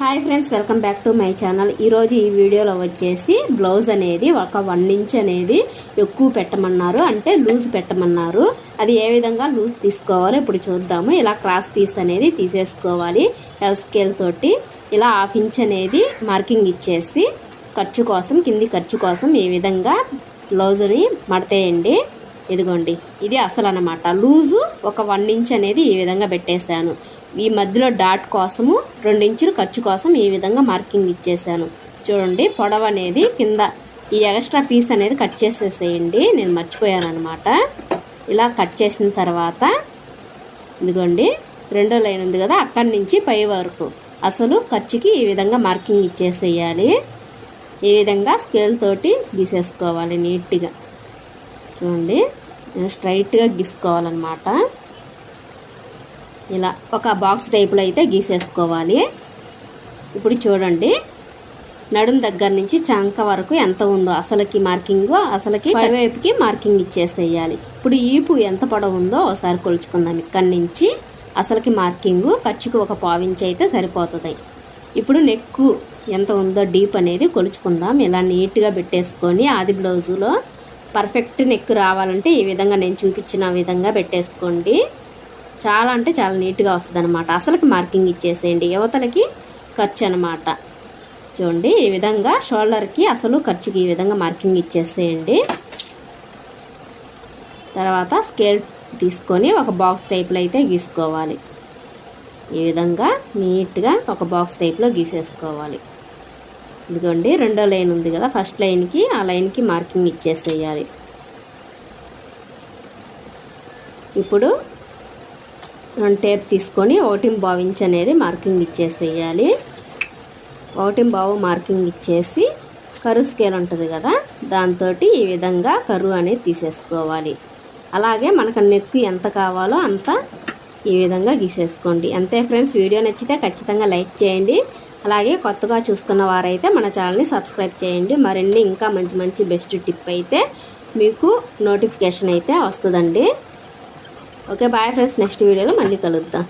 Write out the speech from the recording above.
Hi friends welcome back to my channel ఈరోజు ఈ వీడియోలో వచ్చేసి బ్లౌజ్ అనేది ఒక వన్ ఇంచ్ అనేది ఎక్కువ పెట్టమన్నారు అంటే లూజ్ పెట్టమన్నారు. అది ఏ విధంగా లూజ్ తీసుకోవాలో ఇప్పుడు చూద్దాము. ఇలా క్రాస్ పీస్ అనేది తీసేసుకోవాలి ఎల్ స్కేల్ తోటి. ఇలా హాఫ్ ఇంచ్ అనేది మార్కింగ్ ఇచ్చేసి ఖర్చు కోసం కింది ఖర్చు కోసం ఈ విధంగా బ్లౌజ్ని మడతేయండి. ఇదిగోండి ఇది అసలు అనమాట లూజు ఒక వన్ ఇంచ్ అనేది ఈ విధంగా పెట్టేశాను. ఈ మధ్యలో డాట్ కోసము రెండు ఇంచులు ఖర్చు కోసం ఈ విధంగా మార్కింగ్ ఇచ్చేసాను చూడండి పొడవు అనేది కింద ఈ ఎక్స్ట్రా పీస్ అనేది కట్ చేసేసేయండి నేను మర్చిపోయాను అనమాట ఇలా కట్ చేసిన తర్వాత ఇదిగోండి రెండో లైన్ ఉంది కదా అక్కడి నుంచి పై వరకు. అసలు ఖర్చుకి ఈ విధంగా మార్కింగ్ ఇచ్చేసేయాలి. ఈ విధంగా స్కేల్ తోటి గీసేసుకోవాలి నీట్గా. చూడండి. స్ట్రైట్గా గీసుకోవాలన్నమాట. ఇలా ఒక బాక్స్ టైపులో అయితే గీసేసుకోవాలి. ఇప్పుడు చూడండి. నడుం దగ్గర నుంచి చంక వరకు ఎంత ఉందో అసలుకి మార్కింగ్ అసలుకి పైవైపుకి మార్కింగ్ ఇచ్చేసేయాలి. ఇప్పుడు ఈపు ఎంత పొడవు ఉందో ఒకసారి కొలుచుకుందాం. ఇక్కడి నుంచి అసలుకి మార్కింగ్ ఖర్చుకు ఒక పావించి అయితే సరిపోతుంది. ఇప్పుడు నెక్కు ఎంత ఉందో డీప్ అనేది కొలుచుకుందాం. ఇలా నీట్గా పెట్టేసుకొని ఆది బ్లౌజులో పర్ఫెక్ట్ నెక్ రావాలంటే ఈ విధంగా నేను చూపించిన విధంగా పెట్టేసుకోండి. చాలా అంటే చాలా నీట్గా వస్తుంది అనమాట అసలుకి మార్కింగ్ ఇచ్చేసేయండి. యువతలకి ఖర్చు అనమాట చూడండి ఈ విధంగా షోల్డర్కి అసలు ఖర్చుకి ఈ విధంగా మార్కింగ్ ఇచ్చేసేయండి. తర్వాత స్కేల్ తీసుకొని ఒక బాక్స్ టైప్లో అయితే గీసుకోవాలి. ఈ విధంగా నీట్గా ఒక బాక్స్ టైప్లో గీసేసుకోవాలి. ఇదిగోండి రెండో లైన్ ఉంది కదా ఫస్ట్ లైన్కి ఆ లైన్కి మార్కింగ్ ఇచ్చేసేయాలి. ఇప్పుడు టేప్ తీసుకొని ఓటిం బావించ్ అనేది మార్కింగ్ ఇచ్చేసేయాలి. ఓటిం బావు మార్కింగ్ ఇచ్చేసి కరువు స్కేల్ ఉంటుంది కదా దాంతో ఈ విధంగా కరువు అనేది తీసేసుకోవాలి. అలాగే మనకు నెక్కు ఎంత కావాలో అంత ఈ విధంగా గీసేసుకోండి. అంతే ఫ్రెండ్స్ వీడియో నచ్చితే ఖచ్చితంగా లైక్ చేయండి. అలాగే కొత్తగా చూస్తున్న వారైతే మన ఛానల్ని సబ్స్క్రైబ్ చేయండి. మరిన్ని ఇంకా మంచి మంచి బెస్ట్ టిప్ అయితే మీకు నోటిఫికేషన్ అయితే వస్తుందండి. Okay bye friends. నెక్స్ట్ వీడియోలో మళ్ళీ కలుద్దాం.